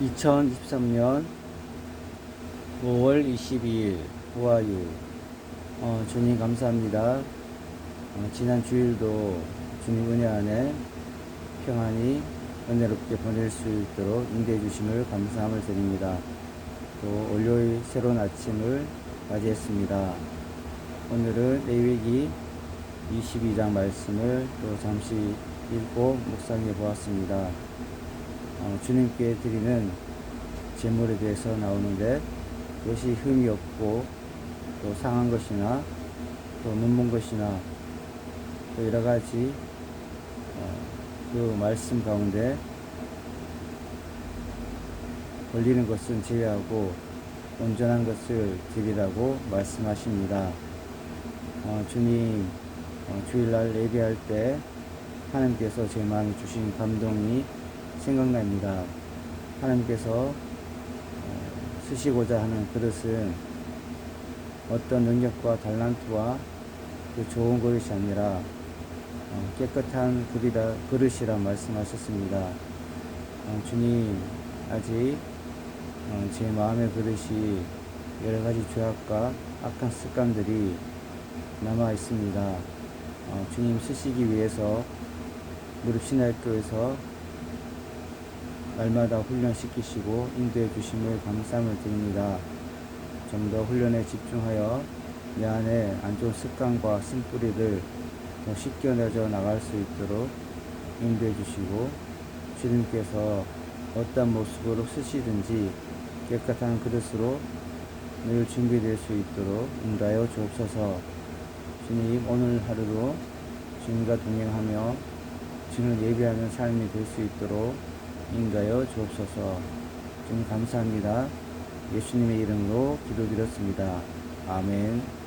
2023년 5월 22일 부화유 어, 주님 감사합니다. 어, 지난 주일도 주님 은혜 안에 평안히 은혜롭게 보낼 수 있도록 인도해 주심을 감사함을 드립니다. 또 월요일 새로운 아침을 맞이했습니다. 오늘은 레위기 22장 말씀을 또 잠시 읽고 묵상해 보았습니다. 어, 주님께 드리는 제물에 대해서 나오는데 그것이 흠이 없고 또 상한 것이나 또 눈먼 것이나 또 여러 가지 어, 그 말씀 가운데 걸리는 것은 제외하고 온전한 것을 드리라고 말씀하십니다. 어, 주님 어, 주일날 예배할 때 하나님께서 제 마음에 주신 감동이 생각납니다. 하나님께서 어, 쓰시고자 하는 그릇은 어떤 능력과 달란트와 그 좋은 그릇이 아니라 어, 깨끗한 그릇이라, 그릇이라 말씀하셨습니다. 어, 주님 아직 어, 제 마음의 그릇이 여러 가지 죄악과 악한 습관들이 남아 있습니다. 어, 주님 쓰시기 위해서 무릎 신학교에서 날마다 훈련시키시고 인도해 주심을 감사함을 드립니다. 좀 더 훈련에 집중하여 내 안에 안 좋은 습관과 쓴뿌리를 더 씻겨내져 나갈 수 있도록 인도해 주시고 주님께서 어떤 모습으로 쓰시든지 깨끗한 그릇으로 늘 준비될 수 있도록 인도하여 주옵소서 주님 오늘 하루도 주님과 동행하며 주님을 예배하는 삶이 될 수 있도록 인가여 주옵소서. 주님 감사합니다. 예수님의 이름으로 기도드렸습니다. 아멘.